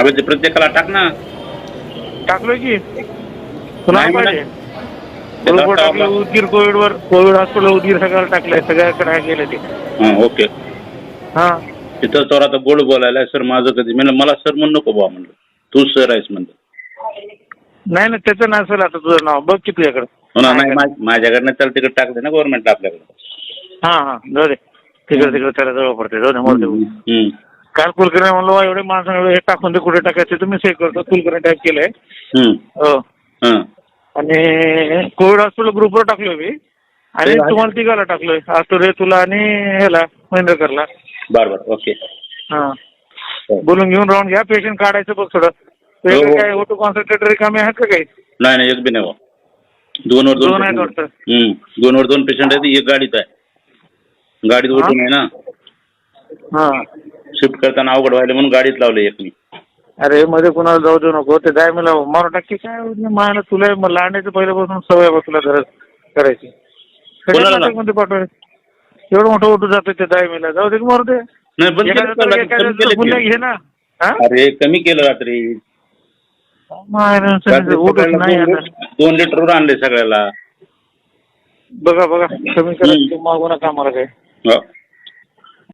अबे ते प्रत्येकाला टाक ना. टाकलोय की. नाही पाहिजे. टाकलं टाकलं. उदगीर कोविडवर कोविड हॉस्पिटल उदगीर सगळ्याला टाकलंय सगळ्याकडे गेले ते. हां ओके. हा. तिथं तर आता गोड बोलायला सर माझं कधी मी मला सर म्हणून नको बा म्हणलं. तू सर आहेस म्हणलं. नाही ना त्याचं नसेल आता तुझं नाव. बघ की तुझ्याकडे. हो ना नाही मा- माझ्याकडनं त्याला तिकडे टाकले ना गव्हर्नमेंट आपल्याकडे. हा हा. जाऊ दे. तिकडे तिकडे त्याला जवळ पडते. जाऊ दे मरू दे हम्म. काल कुलकर्णी म्हणलो "वा, एवढे माणसं एवढे हे टाकून दे कुठे टाकायचे? तुम्ही सेव्ह करतो. कुलकर्णी टाईप केलंय. हो. हां. आणि कोविड हॉस्पिटल ग्रुपवर टाकलोय मी. आणि. तुम्हाला तिघाला टाकलोय. आतुरे तुला आणि ह्याला महेंद्रकरला. बरं बरं ओके. हा. हो. बोलून घेऊन राहून घ्या पेशंट काढायचं बघ थोडं. हो, वेगळे हो. काय ओटो कॉन्सन्ट्रेटर कमी आहेत का काही? नाही नाही एक बी नाही दोन वर दोन आहेत वाटतं. दोन वर दोन पेशंट आहेत एक गाडीत आहे. गाडीत हा? ओटून आहे ना. हा. शिफ्ट करताना अवघड व्हायला म्हणून गाडीत लावले एक मी अरे मध्ये कुणाला जाऊ देऊ नको. ते जाय मला मारू टाकी काय? मला तुला लांडायचं पहिल्यापासून सवय आहे बा तुला गरज करायची? मध्ये एवढं मोठं ओटू जातं ते दाय मला. जाऊ दे की मारू दे? घे ना? अरे कमी केलं रात्री. दोन लिटर- लिटरवर आणले सगळ्याला. बघा बघा कमी करा. मागू नका आम्हाला काय.